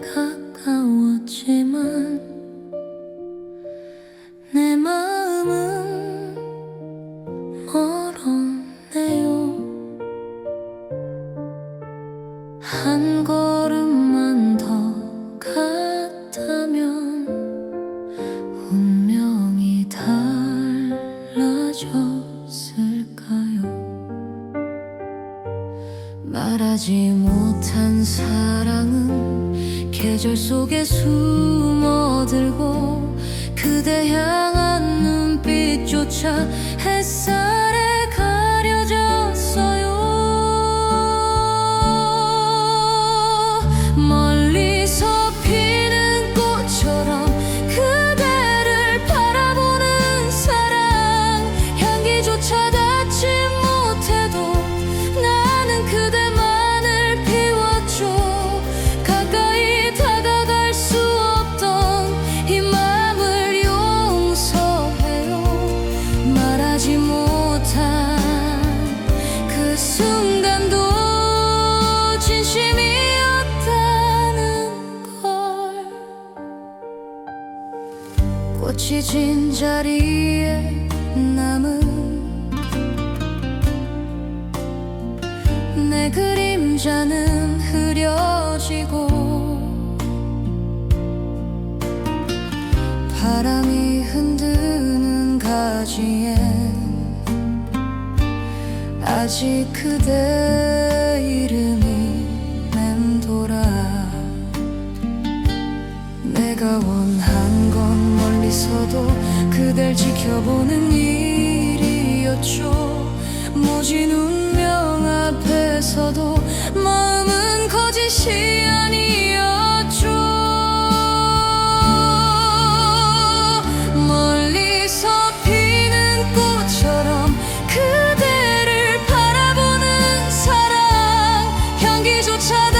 가까웠지만 내 마음은 멀었네요. 한 걸음만 더 갔다면 운명이 달라졌을까요? 말하지 못한 사랑은 계절 속에 숨어들고 그대 향한 눈빛조차 햇살 진심이었다는 걸. 꽃이 진 자리에 남은 내 그림자는 흐려지고 바람이 흔드는 가지엔 아직 그대 이름 내가 원한 건 멀리서도 그댈 지켜보는 일이었죠. 모진 운명 앞에서도 마음은 거짓이 아니었죠. 멀리서 피는 꽃처럼 그대를 바라보는 사랑 향기조차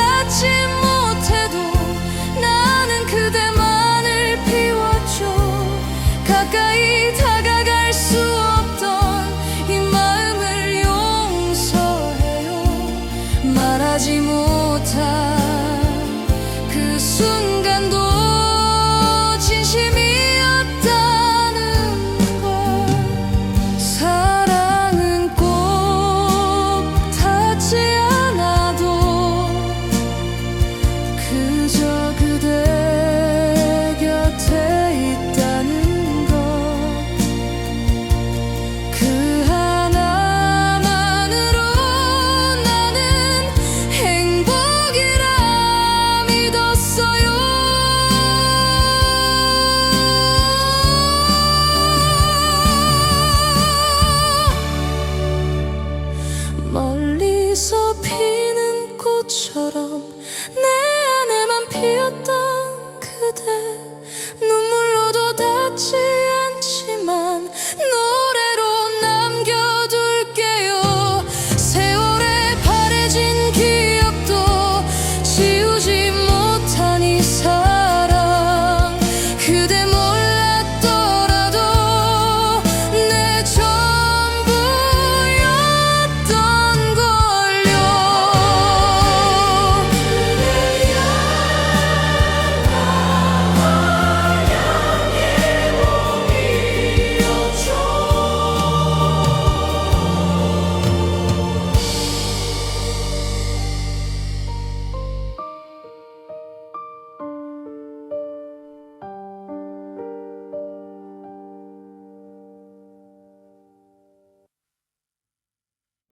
처럼 내